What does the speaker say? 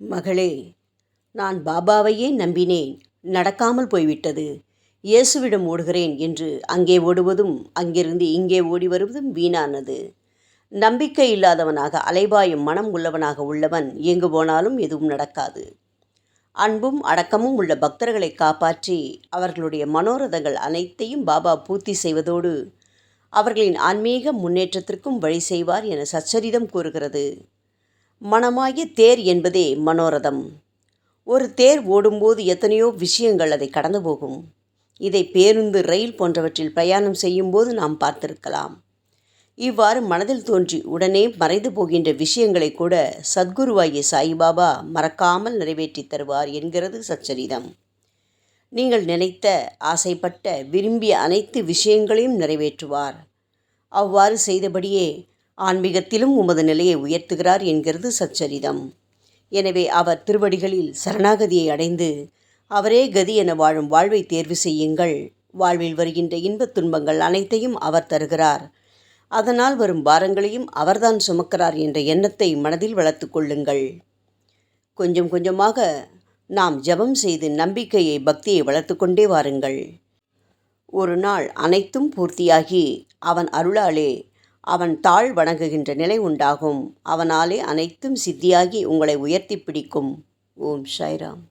மகளே நான் பாபாவையே நம்பினேன். நடக்காமல் போய்விட்டது. இயேசுவிடம் ஓடுகிறேன் என்று அங்கே ஓடுவதும் அங்கிருந்து இங்கே ஓடி வருவதும் வீணானது. நம்பிக்கை இல்லாதவனாக அலைபாயும் மனம் உள்ளவனாக உள்ளவன் எங்கு போனாலும் எதுவும் நடக்காது. அன்பும் அடக்கமும் உள்ள பக்தர்களை காப்பாற்றி அவர்களுடைய மனோரதங்கள் அனைத்தையும் பாபா பூர்த்தி செய்வதோடு அவர்களின் ஆன்மீக முன்னேற்றத்திற்கும் வழி செய்வார் என சச்சரிதம் கூறுகிறது. மனமாகிய தேர் என்பதே மனோரதம். ஒரு தேர் ஓடும்போது எத்தனையோ விஷயங்கள் அதை கடந்து போகும். இதை பேருந்து ரயில் போன்றவற்றில் பிரயாணம் செய்யும்போது நாம் பார்த்திருக்கலாம். இவ்வாறு மனதில் தோன்றி உடனே மறைந்து போகின்ற விஷயங்களை கூட சத்குருவாகிய சாய்பாபா மறக்காமல் நிறைவேற்றி தருவார் என்கிறது சச்சரிதம். நீங்கள் நினைத்த ஆசைப்பட்ட விரும்பிய அனைத்து விஷயங்களையும் நிறைவேற்றுவார். அவ்வாறு செய்தபடியே ஆன்மீகத்திலும் உமது நிலையை உயர்த்துகிறார் என்கிறது சச்சரிதம். எனவே அவர் திருவடிகளில் சரணாகதியை அடைந்து அவரே கதி என வாழும் வாழ்வை தேர்வு செய்யுங்கள். வாழ்வில் வருகின்ற இன்பத் துன்பங்கள் அனைத்தையும் அவர் தருகிறார். அதனால் வரும் பாரங்களையும் அவர்தான் சுமக்கிறார் என்ற எண்ணத்தை மனதில் வளர்த்து கொள்ளுங்கள். கொஞ்சம் கொஞ்சமாக நாம் ஜபம் செய்து நம்பிக்கையை பக்தியை வளர்த்து கொண்டே வாருங்கள். ஒரு நாள் அனைத்தும் பூர்த்தியாகி அவன் அருளாலே அவன் தாழ் வணங்குகின்ற நிலை உண்டாகும். அவனாலே அனைத்தும் சித்தியாகி உங்களை உயர்த்தி பிடிக்கும். ஓம் சாய்ராம்.